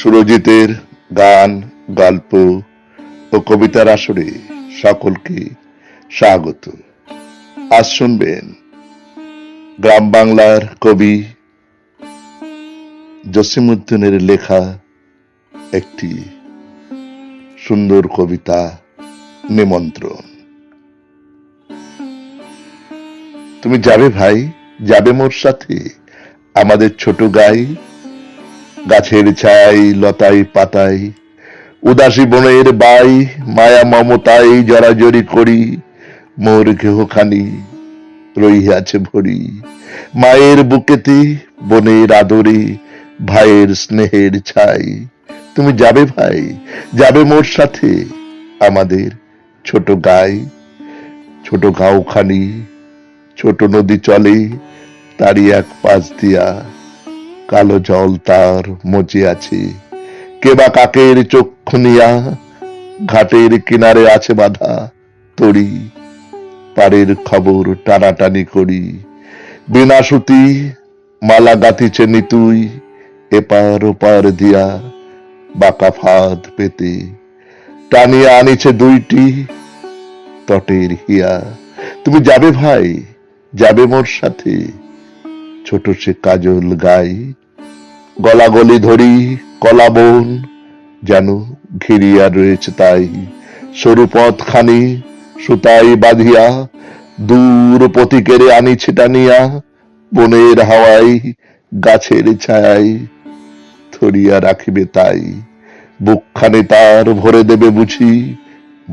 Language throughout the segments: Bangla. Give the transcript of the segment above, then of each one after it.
সুরজিতের গান, গল্প ও কবিতার আসরে সকলকে স্বাগত। আজ শুনবেন গ্রাম বাংলার কবি জসিমুদ্দিনের লেখা একটি সুন্দর কবিতা, নিমন্ত্রণ। তুমি যাবে ভাই? যাবে মোর সাথে? আমাদের ছোট গাই গাছের ছাই, লতাই পাতাই, উদাসী বনের বাই, মায়া মমতাই জরাজরি করি, মোর কেহখানি রইয়াছে ভরি। মায়ের বুকেতে, বনের আদরে, ভাইয়ের স্নেহের ছাই। তুমি যাবে ভাই, যাবে মোর সাথে আমাদের ছোট গাই। ছোট গাঁওখানি ছোট নদী চলে, তারই এক পাশ দিয়া কালো জল তার মচে আছে। কে বা কাকের চক্ষু নিয়া ঘাটের কিনারে আছে বাধা তরি। পারের খবর টানাটানি করি। বিনা সুতি মালা গাঁথিছে নিতুই, এপার ওপার দিয়া বাঁকা ফাঁদ পেতে। টানিয়া আনিছে দুইটি তটের হিয়া। তুমি যাবে ভাই, যাবে মোর সাথে। ছোট সে কাজল গাই গলা গলি ধরি কলা বন, যেন ঘিরিয়া রয়েছে তাই। সরু পথখানি সুতাই বাঁধিয়া দূর পথিকেরে আনিছে টানিয়া, বনের হাওয়াই গাছের ছায়াই ধরিয়া রাখিবে তাই। বুকখানে তার ভরে দেবে বুঝি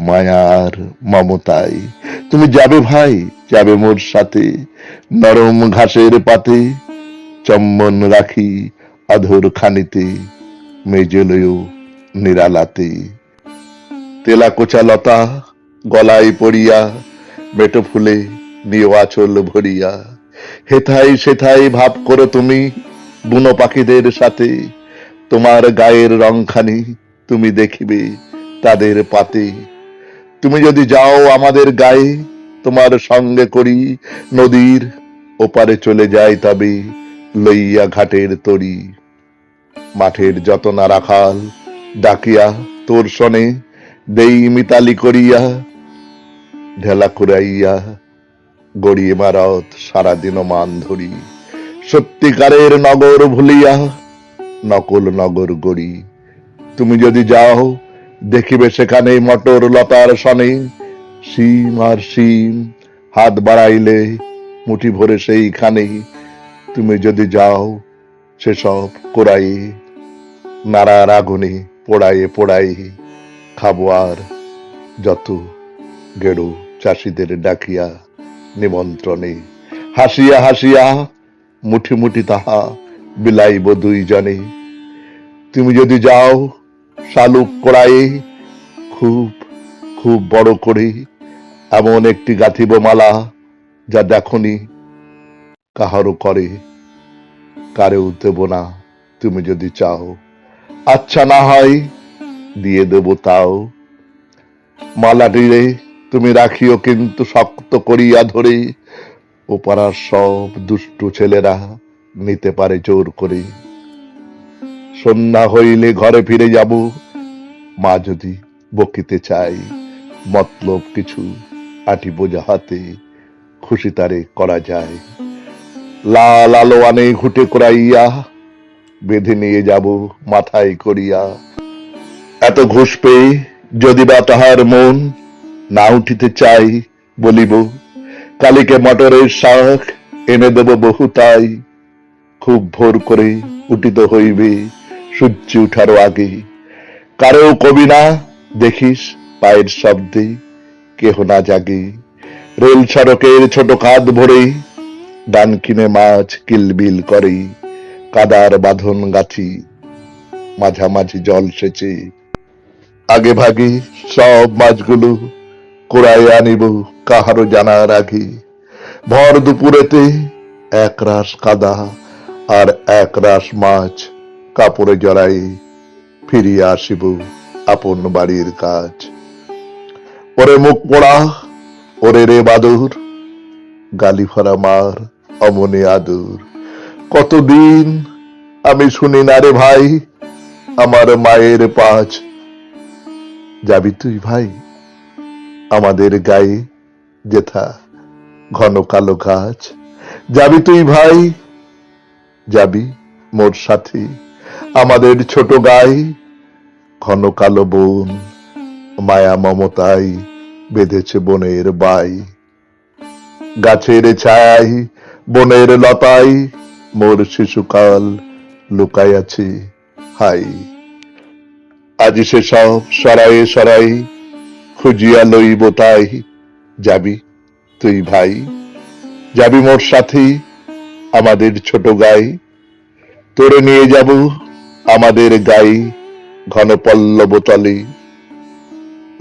মায়ার মমতাই। তুমি যাবে ভাই, যাবে মোর সাথে নরম ঘাসের পাতে চম্বন রাখি আধর খানিতে মেজেলয় নিরালাতে। তেলা কোচা লতা গলায় পড়িয়া মেটো ফুলে নিয়ে আচল ভরিয়া। হেথাই সেথাই ভাব করো তুমি বুনো পাখিদের সাথে, তোমার গায়ের রংখানি তুমি দেখিবে তাদের পাতে। তুমি যদি যাও আমাদের গায়ে, তোমার সঙ্গে করি নদীর ওপারে চলে যায় তবে লইয়া ঘাটের তরি। মাঠের যতনা রাখাল, ডাকিয়া তোর সনে দেই মিতালি করিয়া। ঢেলা কুড়াইয়া গড়িয়ে মারত সারাদিন মান ধরি। সত্যিকারের নগর ভুলিয়া, নকল নগর গড়ি। তুমি যদি যাও, দেখিবে সেখানে মটর লতার সনে। শিম আর শিম হাত বাড়াইলে মুঠি ভরে সেইখানে তুমি যদি যাও, সেসব কোরাই নাড়ার আগুনে পোড়ায়ে পোড়াই খাব আর যত গেড়ো চাষিদের ডাকিয়া নিমন্ত্রণে। হাসিয়া হাসিয়া মুঠি মুঠি তাহা বিলাইব দুইজনে। তুমি যদি যাও, শালুক কড়াইয়ে খুব খুব বড় করে এমন একটি গাঁথিব মালা যা দেখনি, কাহারও করে, কারেও দেব না, তুমি যদি চাও। আচ্ছা না হয়, দিয়ে দেব তাও। মালাটিরে তুমি রাখিও কিন্তু শক্ত করিয়া ধরে ও পাড়ার সব দুষ্টু ছেলেরা নিতে পারে জোর করে। সন্ধ্যা হইলে ঘরে ফিরে যাব, মা যদি বকিতে চাই মতলব কিছু আটি বোঝা হাতে খুশি তারে করা যায়। লাল আলো আনে ঘুটে করাইয়া বেঁধে নিয়ে যাব মাথায় করিয়া। এত ঘুষ পেয়ে যদি বা তাহার মন না উঠিতে চাই বলিব, কালীকে মটরের শাখ এনে দেব বহু তাই খুব ভোর করে উঠিত হইবে সূর্য উঠারও আগে। কারও কবি না দেখিস পায়ের শব্দে কেহ না জাগে। রেল সড়কের ছোট কাঁধ ভরে ডান কিনে মাছ কিলবিল করে কাদার বাঁধন গাছি মাঝামাঝি জল সেচে। আগে ভাগে সব মাছগুলো কোড়ায় আনিব কাহারও জানার আগে। ভর দুপুরেতে এক রাস কাদা আর এক রাস মাছ কাপড়ে জড়াই ফিরিয়া আসিব আপন বাড়ির কাজ। ওরে মুখ পোড়া ওরে রে বাদুর, গালি ভরা মার, অমনে আদুর। কতদিন আমি শুনি না রে ভাই, আমার মায়ের পাঁচ। যাবি তুই ভাই, আমাদের গায়ে যেথা ঘন কালো গাছ। যাবি তুই ভাই, যাবি মোর সাথী, আমাদের ছোট গাই। ঘন কালো বোন, মায়া মমতাই বেঁধেছে বনের বাই। গাছের ছায় বনের লতাই, মোর শিশুকাল লুকাই আছে হাই। আজি সে সব সরায়ে সরাই, খুঁজিয়া লইব তাই। যাবি তুই ভাই, যাবি মোর সাথী, আমাদের ছোট গাই। তোরে নিয়ে যাব আমাদের গাই, ঘন পল্লব তলে।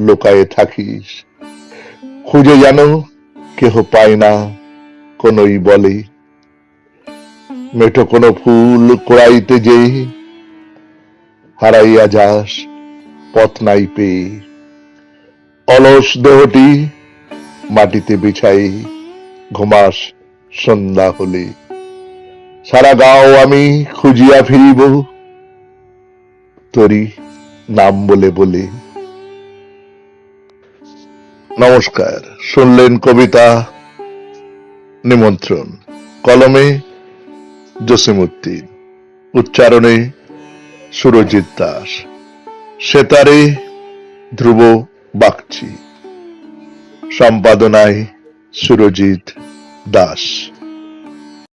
লোকায়ে থাকিস খুঁজে জানো, কেহ পায় না কোনই বলে। মেঠো কোনো ফুল কোড়াইতে যে হারাইয়া যাস, পথ নাই পেয়ে। অলস দেহটি মাটিতে বিছাই, ঘুমাস সন্ধ্যা হলে। সারা গাঁও আমি খুঁজিয়া ফিরিব তোরি নাম বলে বলে। নমস্কার। শুনলেন কবিতা, নিমন্ত্রণ। কলমে জসিমুদ্দিন। উচ্চারণে সুরজিৎ দাস। সেতারে ধ্রুব বাগচি। সম্পাদনায় সুরজিৎ দাস।